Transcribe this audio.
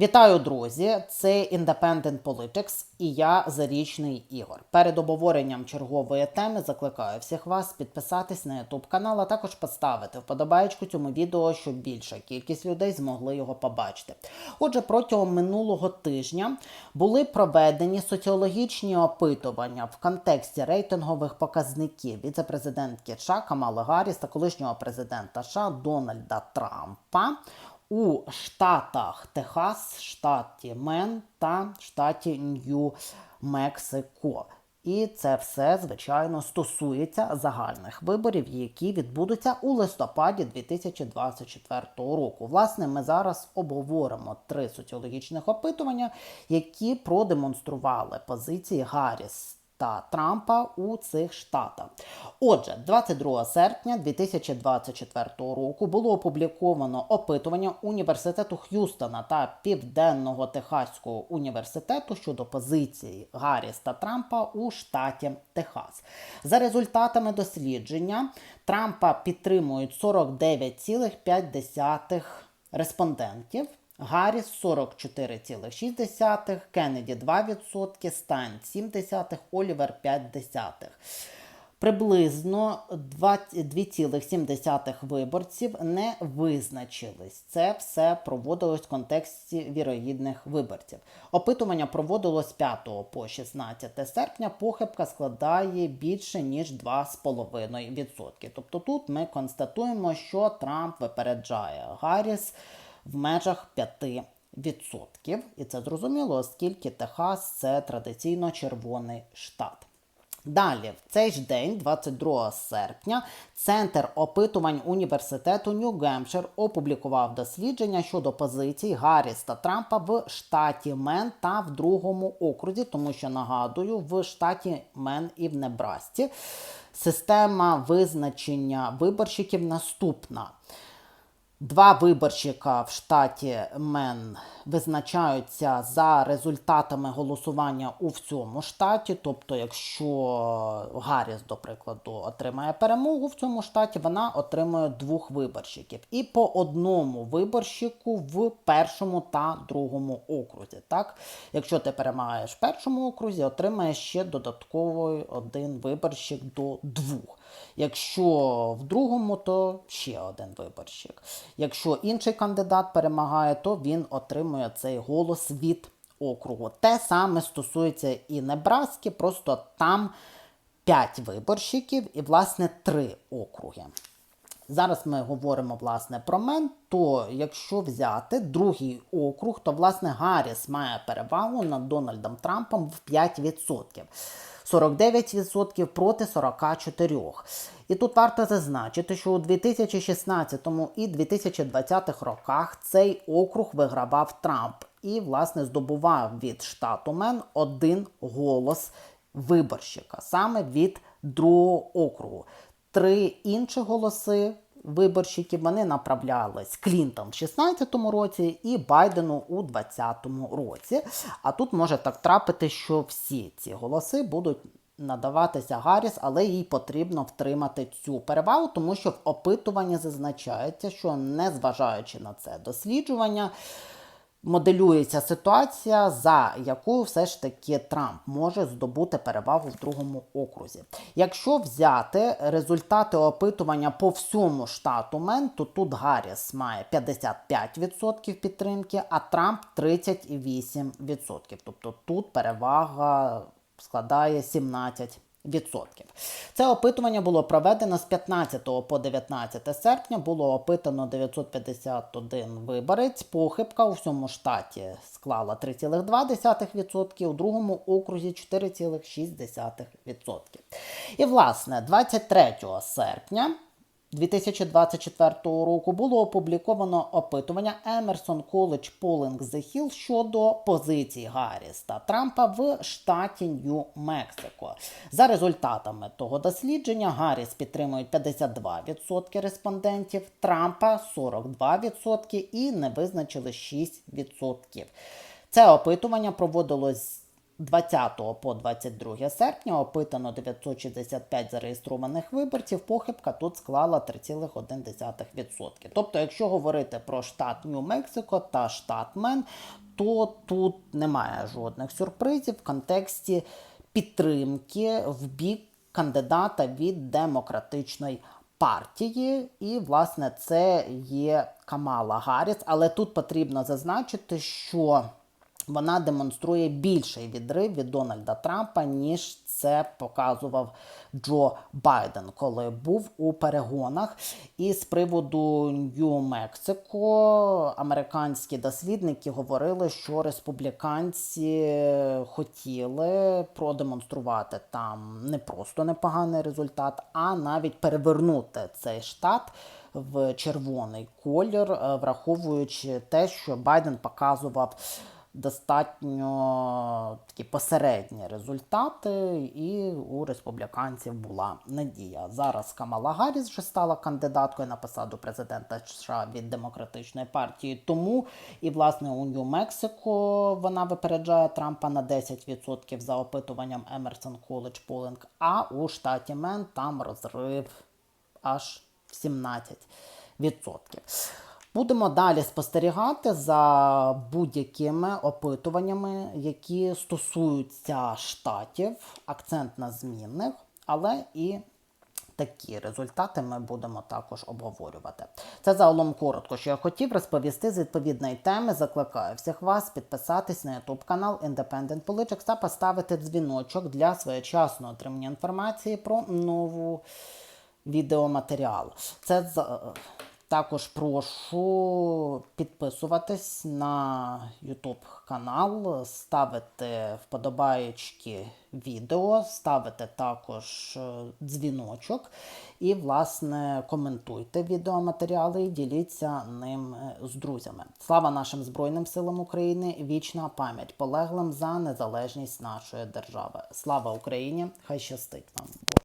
Вітаю, друзі! Це Independent Politics і я Зарічний Ігор. Перед обговоренням чергової теми закликаю всіх вас підписатись на YouTube канал, а також поставити вподобаєчку цьому відео, щоб більша кількість людей змогли його побачити. Отже, протягом минулого тижня були проведені соціологічні опитування в контексті рейтингових показників віце-президентки США Камали Гарріс та колишнього президента США Дональда Трампа у штатах Техас, штаті Мен та штаті Нью-Мексико. І це все, звичайно, стосується загальних виборів, які відбудуться у листопаді 2024 року. Власне, ми зараз обговоримо три соціологічних опитування, які продемонстрували позиції Гарріс та Трампа у цих штатах. Отже, 22 серпня 2024 року було опубліковано опитування університету Х'юстона та Південного Техаського університету щодо позиції Гарріс та Трампа у штаті Техас. За результатами дослідження Трампа підтримують 49,5 респондентів. Гарріс 44,6, Кеннеді 2%, Стайн 7%, Олівер 5%. Приблизно 2,7 виборців не визначились. Це все проводилось в контексті вірогідних виборців. Опитування проводилось з 5 по 16 серпня. Похибка складає більше ніж 2,5%. Тобто тут ми констатуємо, що Трамп випереджає Гарріс в межах 5%. І це зрозуміло, оскільки Техас це традиційно червоний штат. Далі, в цей ж день, 22 серпня, Центр опитувань університету Нью-Гемпшир опублікував дослідження щодо позицій Гарріс та Трампа в штаті Мен та в другому окрузі, тому що нагадую, в штаті Мен і в Небрасті система визначення виборщиків наступна. Два виборщика в штаті Мен визначаються за результатами голосування у всьому штаті. Тобто, якщо Гарріс, до прикладу, отримає перемогу в цьому штаті, вона отримує двох виборщиків. І по одному виборщику в першому та другому окрузі. Так? Якщо ти перемагаєш в першому окрузі, отримаєш ще додатковий один виборщик до двох. Якщо в другому, то ще один виборщик. Якщо інший кандидат перемагає, то він отримує цей голос від округу. Те саме стосується і Небраски, просто там 5 виборщиків і, власне, 3 округи. Зараз ми говоримо власне про мен. То якщо взяти другий округ, то власне Гарріс має перевагу над Дональдом Трампом в 5%. 49% проти 44%. І тут варто зазначити, що у 2016 і 2020 роках цей округ вигравав Трамп і, власне, здобував від штату Мен один голос виборщика саме від другого округу. Три інші голоси виборщиків вони направлялись Клінтон в 16-му році і Байдену у 20-му році. А тут може так трапити, що всі ці голоси будуть надаватися Гарріс, але їй потрібно втримати цю перевагу, тому що в опитуванні зазначається, що незважаючи на це досліджування. Моделюється ситуація, за якою все ж таки Трамп може здобути перевагу в другому окрузі. Якщо взяти результати опитування по всьому штату Мен, то тут Гарріс має 55% підтримки, а Трамп 38%. Тобто тут перевага складає 17%. Відсотків. Це опитування було проведено з 15 по 19 серпня. Було опитано 951 виборець. Похибка у всьому штаті склала 3,2%, у другому окрузі 4,6%. І, власне, 23 серпня. 2024 року було опубліковано опитування Emerson College Polling The Hill щодо позиції Гарріс та Трампа в штаті Нью-Мексико. За результатами того дослідження Гарріс підтримують 52% респондентів, Трампа 42% і не визначили 6%. Це опитування проводилось 20 по 22 серпня опитано 965 зареєстрованих виборців. Похибка тут склала 3,1%. Тобто, якщо говорити про штат Нью-Мексико та штат Мен, то тут немає жодних сюрпризів в контексті підтримки в бік кандидата від демократичної партії. І, власне, це є Камала Гарріс. Але тут потрібно зазначити, що вона демонструє більший відрив від Дональда Трампа, ніж це показував Джо Байден, коли був у перегонах. І з приводу Нью-Мексико американські дослідники говорили, що республіканці хотіли продемонструвати там не просто непоганий результат, а навіть перевернути цей штат в червоний колір, е, враховуючи те, що Байден показував достатньо такі посередні результати, і у республіканців була надія. Зараз Камала Гарріс вже стала кандидаткою на посаду президента США від демократичної партії. Тому і власне у Нью-Мексико вона випереджає Трампа на 10% за опитуванням Emerson College Polling, а у штаті Мен там розрив аж в 17%. Будемо далі спостерігати за будь-якими опитуваннями, які стосуються штатів, акцент на змінних, але і такі результати ми будемо також обговорювати. Це загалом коротко, що я хотів розповісти з відповідної теми. Закликаю всіх вас підписатись на YouTube канал Independent Politics та поставити дзвіночок для своєчасного отримання інформації про нову відеоматеріал. Це також прошу підписуватись на YouTube канал, ставити вподобаєчки відео, ставити також е, дзвіночок і, власне, коментуйте відеоматеріали і діліться ним е, з друзями. Слава нашим Збройним силам України! Вічна пам'ять полеглим за незалежність нашої держави. Слава Україні! Хай щастить вам!